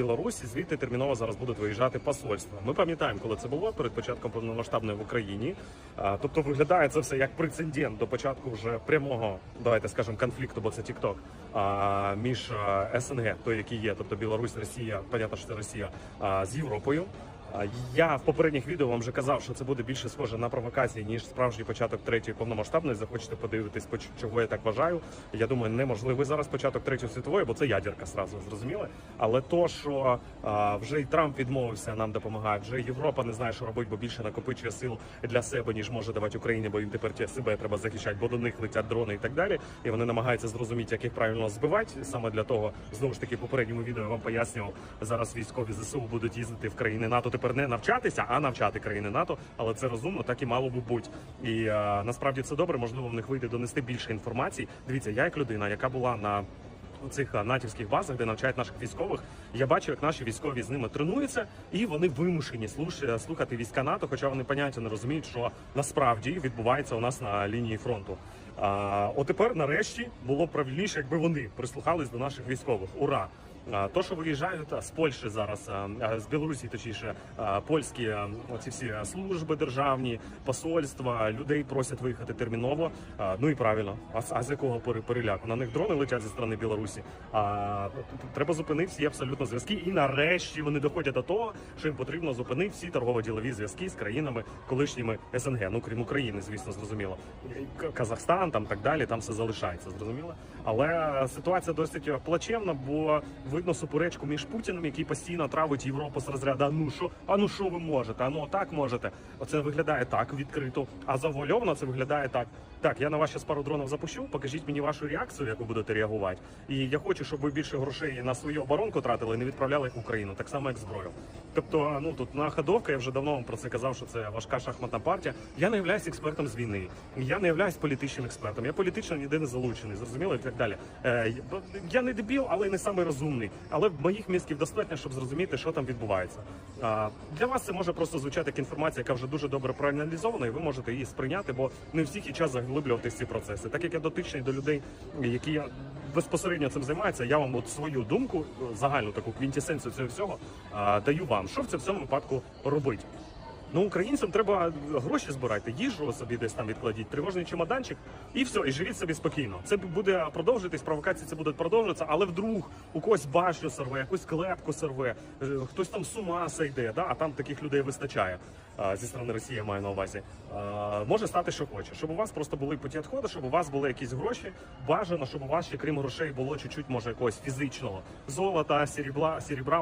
Білорусь, і звідти терміново зараз будуть виїжджати посольства. Ми пам'ятаємо, коли це було перед початком повномасштабної в Україні. Тобто виглядає це все як прецедент до початку вже прямого, давайте скажемо, конфлікту, бо це а, між СНГ, той, який є, тобто Білорусь, Росія, понятно, що це Росія з Європою. Я в попередніх відео вам вже казав, що це буде більше схоже на провокації, ніж справжній початок третьої повномасштабної. Захочете подивитись, по чого я так вважаю. Я думаю, неможливий зараз початок третьої світової, бо це ядерка сразу зрозуміли. Але то, що а, вже і Трамп відмовився, нам допомагає, вже Європа не знає, що робити, бо більше накопичує сил для себе, ніж може давати Україні, бо їм тепер себе треба захищати, бо до них летять дрони і так далі. І вони намагаються зрозуміти, як їх правильно збивати. Саме для того, знову ж таки, в попередньому відео я вам пояснював, зараз військові ЗСУ будуть їздити в країни НАТО. Тепер не навчатися, а навчати країни НАТО. Але це розумно, так і мало би бути. І е, насправді це добре. Можливо, в них вийде донести більше інформації. Дивіться, я як людина, яка була на у цих натівських базах, де навчають наших військових, я бачу, як наші військові з ними тренуються, і вони вимушені слуш- слухати війська НАТО, хоча вони поняття не розуміють, що насправді відбувається у нас на лінії фронту. А, от тепер, нарешті, було правильніше, якби вони прислухались до наших військових. Ура! То, що виїжджають з Польщі зараз, з Білорусі, точніше, польські оці всі служби державні, посольства, людей просять виїхати терміново. Ну і правильно, а, з- якого пере- переляку? На них дрони летять зі сторони Білорусі. А треба зупинити всі абсолютно зв'язки. І нарешті вони доходять до того, що їм потрібно зупинити всі торгово-ділові зв'язки з країнами колишніми СНГ. Ну крім України, звісно, зрозуміло. Казахстан там так далі, там все залишається, зрозуміло. Але ситуація досить плачевна, бо видно суперечку між Путіним, який постійно травить Європу з розряду «А ну що, а ну що ви можете? А ну так можете. Оце виглядає так відкрито. А завуальовано це виглядає так. Так, я на вас зараз пару дронів запущу. Покажіть мені вашу реакцію, як ви будете реагувати. І я хочу, щоб ви більше грошей на свою оборонку тратили і не відправляли Україну, так само як зброю. Тобто, ну тут на ходовка, я вже давно вам про це казав, що це важка шахматна партія. Я не являюсь експертом з війни. Я не являюсь політичним експертом. Я політично ніде не залучений, зрозуміло і так далі. Е, я не дебіл, але не самий розумний. Але моїх мізків достатньо, щоб зрозуміти, що там відбувається. А, для вас це може просто звучати як інформація, яка вже дуже добре проаналізована, і ви можете її сприйняти, бо не всіх є час заглиблюватися в ці процеси. Так як я дотичний до людей, які я безпосередньо цим займаються, я вам от свою думку, загальну таку квінтесенцію цього всього а, даю вам. Що в цьому випадку робити? Ну, українцям треба гроші збирати, їжу собі десь там відкладіть, тривожний чемоданчик, і все, і живіть собі спокійно. Це буде продовжитись, провокації це будуть продовжуватися, але вдруг у когось башню сорве, якусь клепку сорве, е, хтось там з ума сойде, да? а там таких людей вистачає а, зі сторони Росії, я маю на увазі. А, може стати, що хоче, щоб у вас просто були путі відходу, щоб у вас були якісь гроші. Бажано, щоб у вас ще крім грошей було чуть-чуть, може, якогось фізичного золота, серебра, серебра